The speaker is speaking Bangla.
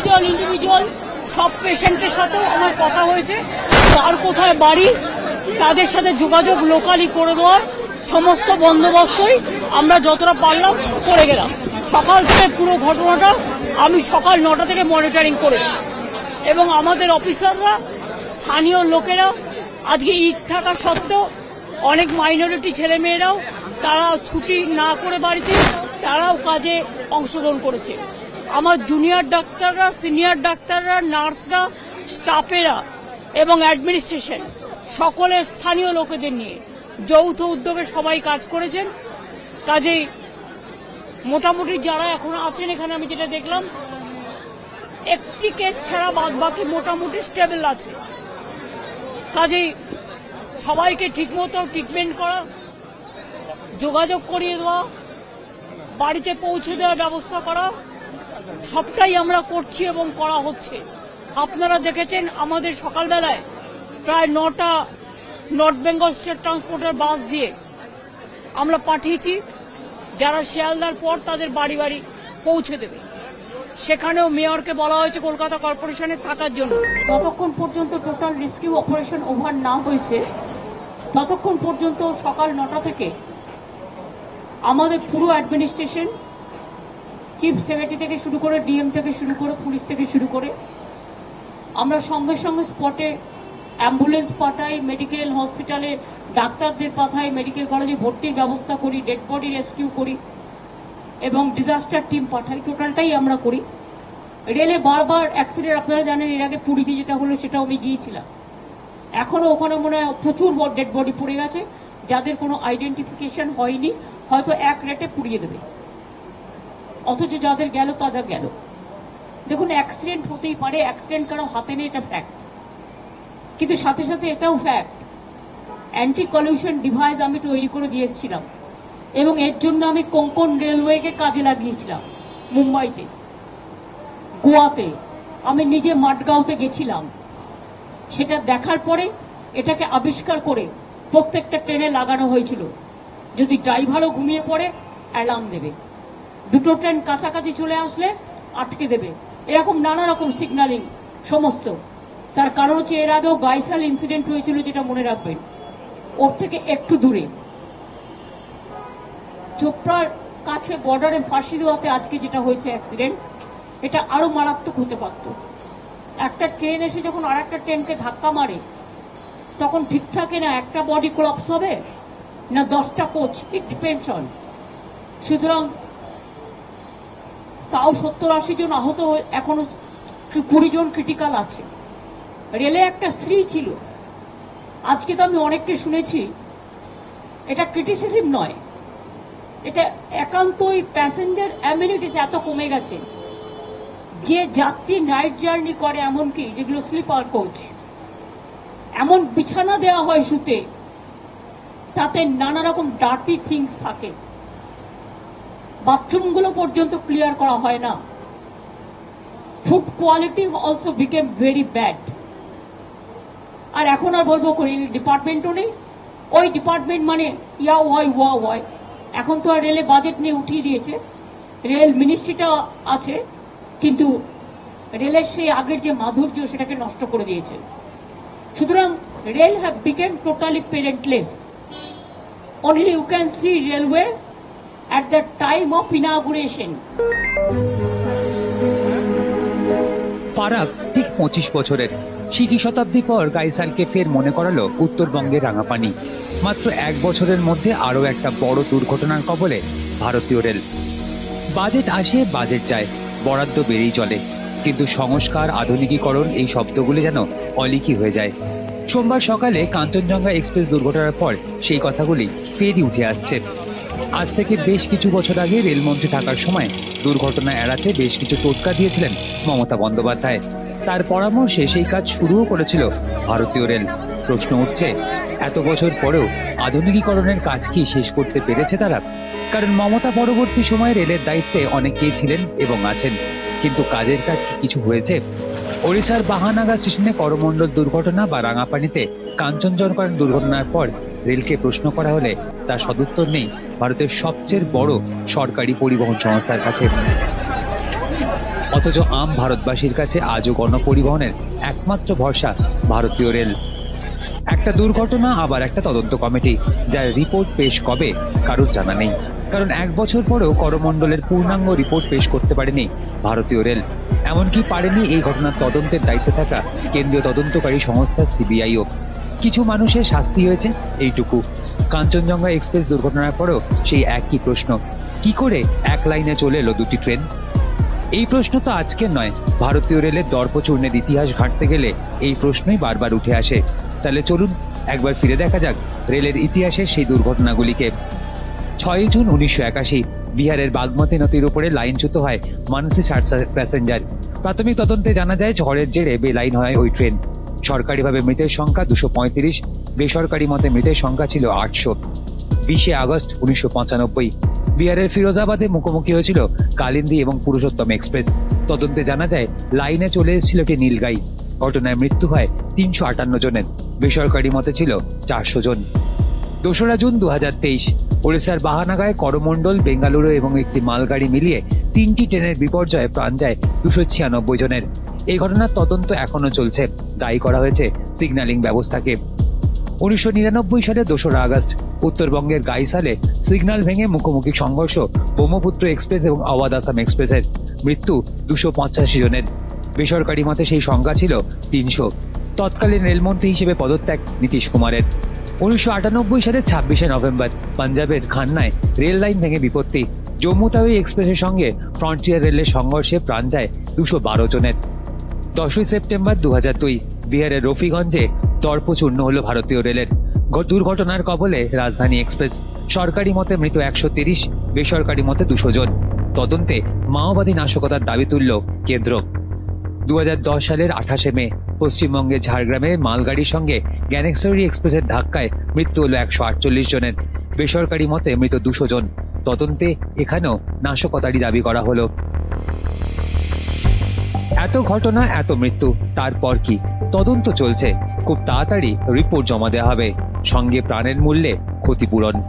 ইন্ডিভিজুয়াল ইন্ডিভিজুয়াল সব পেশেন্টের সাথেও আমার কথা হয়েছে। কার কোথায় বাড়ি, তাদের সাথে যোগাযোগ লোকালি করে দেওয়ার সমস্ত বন্দোবস্তই আমরা যতটা পারলাম করে গেলাম। সকাল থেকে পুরো ঘটনাটা আমি সকাল নটা থেকে মনিটরিং করেছি। এবং আমাদের অফিসাররা স্থানীয় লোকেরা, আজকে ঈদ থাকা সত্ত্বেও অনেক মাইনরিটি ছেলেমেয়েরাও তারা ছুটি না করে বাড়িতে, তারাও কাজে অংশগ্রহণ করেছে। আমার জুনিয়র ডাক্তাররা সিনিয়র ডাক্তাররা নার্সরা স্টাফেরা এবং অ্যাডমিনিস্ট্রেশন সকলের স্থানীয় লোকেদের নিয়ে যৌথ উদ্যোগে সবাই কাজ করেছেন। কাজেই মোটামুটি যারা এখন আছেন, এখানে আমি যেটা দেখলাম, একটি কেস ছাড়া বাদ বাকি মোটামুটি স্টেবল আছে। কাজেই সবাইকে ঠিকমতো ট্রিটমেন্ট করা, যোগাযোগ করিয়ে দেওয়া, বাড়িতে পৌঁছে দেওয়ার ব্যবস্থা করা সবটাই আমরা করছি এবং করা হচ্ছে। আপনারা দেখেছেন আমাদের সকালবেলায় প্রায় নটা নর্থ বেঙ্গল স্টেট ট্রান্সপোর্টের বাস দিয়ে আমরা পাঠিয়েছি। যারা শিয়ালদার পর তাদের বাড়ি বাড়ি পৌঁছে দেবে। সেখানেও মেয়রকে বলা হয়েছে কলকাতা কর্পোরেশনে থাকার জন্য। ততক্ষণ পর্যন্ত টোটাল রেস্কিউ অপারেশন ওভার না হয়েছে। ততক্ষণ পর্যন্ত সকাল নটা থেকে আমাদের পুরো অ্যাডমিনিস্ট্রেশন চিফ সেক্রেটারি থেকে শুরু করে ডিএম থেকে শুরু করে পুলিশ থেকে শুরু করে, আমরা সঙ্গে সঙ্গে স্পটে অ্যাম্বুলেন্স পাঠাই, মেডিকেল হসপিটালে ডাক্তারদের পাঠাই, মেডিকেল কলেজে ভর্তির ব্যবস্থা করি, ডেড বডি রেস্কিউ করি এবং ডিজাস্টার টিম পাঠাই। টোটালটাই আমরা করি। রেলে বারবার অ্যাক্সিডেন্ট, আপনারা জানেন এর আগে পুরীতে যেটা হলো সেটাও আমি গিয়েছিলাম। এখনও ওখানে মনে হয় প্রচুর ডেড বডি পড়ে গেছে, যাদের কোনো আইডেন্টিফিকেশন হয়নি, হয়তো এক রেটে পুড়িয়ে দেবে। অথচ যাদের গেল, তাদের গেল। দেখুন অ্যাক্সিডেন্ট হতেই পারে অ্যাক্সিডেন্ট কারও হাতে নেই, এটা ফ্যাক্ট কিন্তু সাথে সাথে এটাও ফ্যাক্ট অ্যান্টি কলিউশন ডিভাইস আমি তৈরি করে দিয়ে এসেছিলাম। এবং এর জন্য আমি কোঙ্কন রেলওয়েকে কাজে লাগিয়েছিলাম, মুম্বাইতে। গোয়াতে। আমি নিজে মাটগাঁওতে গেছিলাম। সেটা দেখার পরে এটাকে আবিষ্কার করে প্রত্যেকটা ট্রেনে লাগানো হয়েছিল। যদি ড্রাইভারও ঘুমিয়ে পড়ে অ্যালার্ম দেবে। দুটো ট্রেন কাছাকাছি চলে আসলে আটকে দেবে। এরকম নানা রকম সিগন্যালিং সমস্ত। তার কারণ হচ্ছে এর আগেও গাইসাল ইনসিডেন্ট হয়েছিল যেটা মনে রাখবেন। ওর থেকে একটু দূরে। চোপড়ার কাছে বর্ডারে ফাঁসি দেওয়াতে আজকে যেটা হয়েছে অ্যাক্সিডেন্ট এটা আরও মারাত্মক হতে পারত। একটা ট্রেন এসে যখন আর একটা ট্রেনকে ধাক্কা মারে, তখন ঠিক থাকে না একটা বডি ক্রপস হবে না দশটা কোচ ইট ডিপেন্ডস অন সুতরাং তাও সত্তর আশি জন আহত এখনও কুড়ি জন ক্রিটিক্যাল আছে। রেলে একটা স্ত্রী ছিল। আজকে তো আমি অনেককে শুনেছি, এটা ক্রিটিসিজম নয়। এটা একান্তই প্যাসেঞ্জার অ্যামিনিটিস এত কমে গেছে। যে যাত্রী নাইট জার্নি করে এমনকি যেগুলো স্লিপার কোচ এমন বিছানা দেওয়া হয় শুতে, তাতে নানা রকম ডার্টি থিংস থাকে। বাথরুমগুলো পর্যন্ত ক্লিয়ার করা হয় না। Food quality also become very bad আর এখন আর বলব করি ডিপার্টমেন্টও নেই। ওই ডিপার্টমেন্ট মানে ইয়া হয় ওয়া হয় এখন তো আর রেলে বাজেট নিয়ে উঠিয়ে দিয়েছে। রেল মিনিস্ট্রিটা আছে, কিন্তু রেলের সেই আগের যে মাধুর্য, সেটাকে নষ্ট করে দিয়েছে। সুতরাং rail have become totally parentless only you can see railway at the time of inauguration. ফারাক ঠিক পঁচিশ বছরের। সিকি শতাব্দী পর গাইসালকে ফের মনে করালো উত্তরবঙ্গের রাঙাপানি। মাত্র এক বছরের মধ্যে আরও একটা বড় দুর্ঘটনার কবলে ভারতীয় রেল। বাজেট আসে, বাজেট যায়, বরাদ্দ বেড়েই চলে। কিন্তু সংস্কার, আধুনিকীকরণ এই শব্দগুলি যেন অলিকি হয়ে যায়। সোমবার সকালে কাঞ্চনজঙ্ঘা এক্সপ্রেস দুর্ঘটনার পর সেই কথাগুলি ফেরই উঠে আসছে। আজ থেকে বেশ কিছু বছর আগে রেলমন্ত্রী থাকার সময় দুর্ঘটনা এড়াতে বেশ কিছু টোটকা দিয়েছিলেন মমতা বন্দ্যোপাধ্যায়। তার পরামর্শে সেই কাজ শুরুও করেছিল ভারতীয় রেল। প্রশ্ন উঠছে, এত বছর পরেও আধুনিকীকরণের কাজ কি শেষ করতে পেরেছে তারা? কারণ মমতা পরবর্তী সময়ে রেলের দায়িত্বে অনেকেই ছিলেন এবং আছেন। কিন্তু কাজের কাজ কি কিছু হয়েছে? ওড়িশার বাহানাগা স্টেশনে করমণ্ডল দুর্ঘটনা বা রাঙাপানিতে কাঞ্চনজঙ্ঘার দুর্ঘটনার পর রেলকে প্রশ্ন করা হলে তার সদুত্তর নেই। ভারতের সবচেয়ে বড় সরকারি পরিবহন সংস্থার কাছে। অথচ আম ভারতবাসীর কাছে আজও গণপরিবহনের একমাত্র ভরসা ভারতীয় রেল। একটা দুর্ঘটনা, আবার একটা তদন্ত কমিটি, যার রিপোর্ট পেশ কবে, কারোর জানা নেই। কারণ এক বছর পরেও করমণ্ডলের পূর্ণাঙ্গ রিপোর্ট পেশ করতে পারেনি ভারতীয় রেল। এমনকি পারেনি এই ঘটনার তদন্তের দায়িত্বে থাকা কেন্দ্রীয় তদন্তকারী সংস্থা সিবিআইও। কিছু মানুষের শাস্তি হয়েছে, এইটুকু। কাঞ্চনজঙ্ঘা এক্সপ্রেস দুর্ঘটনার পরেও সেই একই প্রশ্ন। কি করে এক লাইনে চলে এলো দুটি ট্রেন? এই প্রশ্ন তো আজকের নয়। ভারতীয় রেলের দর্পচূর্ণের ইতিহাস ঘাঁটতে গেলে এই প্রশ্নই বারবার উঠে আসে। তাহলে চলুন একবার ফিরে দেখা যাক রেলের ইতিহাসের সেই দুর্ঘটনাগুলিকে। ছয়ই জুন উনিশশো একাশি, বিহারের বাগমতী নদীর উপরে লাইনচ্যুত হয় মানসি ষাট প্যাসেঞ্জার। প্রাথমিক তদন্তে জানা যায়, ঝড়ের জেরে বেলাইন হয় ওই ট্রেন। সরকারিভাবে মৃতের সংখ্যা দুশো পঁয়ত্রিশ। বেসরকারি মতে মৃতের সংখ্যা ছিল আটশো। বিশে আগস্ট উনিশশো পঁচানব্বই। বিহারের ফিরোজাবাদে মুখোমুখি হয়েছিল কালিন্দী এবং পুরুষোত্তম এক্সপ্রেস। তদন্তে জানা যায়, লাইনে চলে এসেছিল একটি নীলগাই। ঘটনায় মৃত্যু হয় তিনশো আটান্ন জনের। বেসরকারি মতে ছিল চারশো জন। দোসরা জুন দু হাজার তেইশ, ওড়িশার বাহানাগায় করমণ্ডল, বেঙ্গালুরু এবং একটি মালগাড়ি মিলিয়ে তিনটি ট্রেনের বিপর্যয়ে প্রাণ যায় দুশো ছিয়ানব্বই জনের। এই ঘটনার তদন্ত এখনও চলছে। দায়ী করা হয়েছে সিগন্যালিং ব্যবস্থাকে। উনিশশো নিরানব্বই সালে দোসরা আগস্ট, উত্তরবঙ্গের গাইসালে সিগন্যাল ভেঙে মুখোমুখি সংঘর্ষ ব্রহ্মপুত্র এক্সপ্রেস এবং আওয়াজ আসাম এক্সপ্রেসের মৃত্যু দুশো পঁচাশি জনের। বেসরকারি মতে সেই সংখ্যা ছিল তিনশো। তৎকালীন রেলমন্ত্রী হিসেবে পদত্যাগ নীতিশ কুমারের। উনিশশো আটানব্বই সালের ছাব্বিশে নভেম্বর, পাঞ্জাবের খান্নায় রেল লাইন ভেঙে বিপত্তি। জম্মু তাওয়ি এক্সপ্রেসের সঙ্গে ফ্রন্টিয়ার রেলের সংঘর্ষে প্রাণ যায় দুশো বারো জনের। দশই সেপ্টেম্বর দু দুই, বিহারের রফিগঞ্জে দর্পচূর্ণ হল ভারতীয় রেলের দুর্ঘটনার কবলে রাজধানী এক্সপ্রেস। সরকারি মতে মৃত একশো তিরিশ, বেসরকারি মতে দুশো জন। তদন্তে মাওবাদী নাশকতার দাবি তুলল কেন্দ্র। দু হাজার দশ সালের আঠাশে মে পশ্চিমবঙ্গের ঝাড়গ্রামে মালগাড়ির সঙ্গে গ্যানেক্সরি এক্সপ্রেসের ধাক্কায় মৃত্যু হল একশো আটচল্লিশ জনের। বেসরকারি মতে মৃত দুশো জন। তদন্তে এখানেও নাশকতারই দাবি করা হলো। এত ঘটনা, এত মৃত্যু, তারপর কি? তদন্ত চলছে। খুব তাড়াতাড়ি রিপোর্ট জমা দেওয়া হবে। সঙ্গে প্রাণের মূল্যে ক্ষতিপূরণ।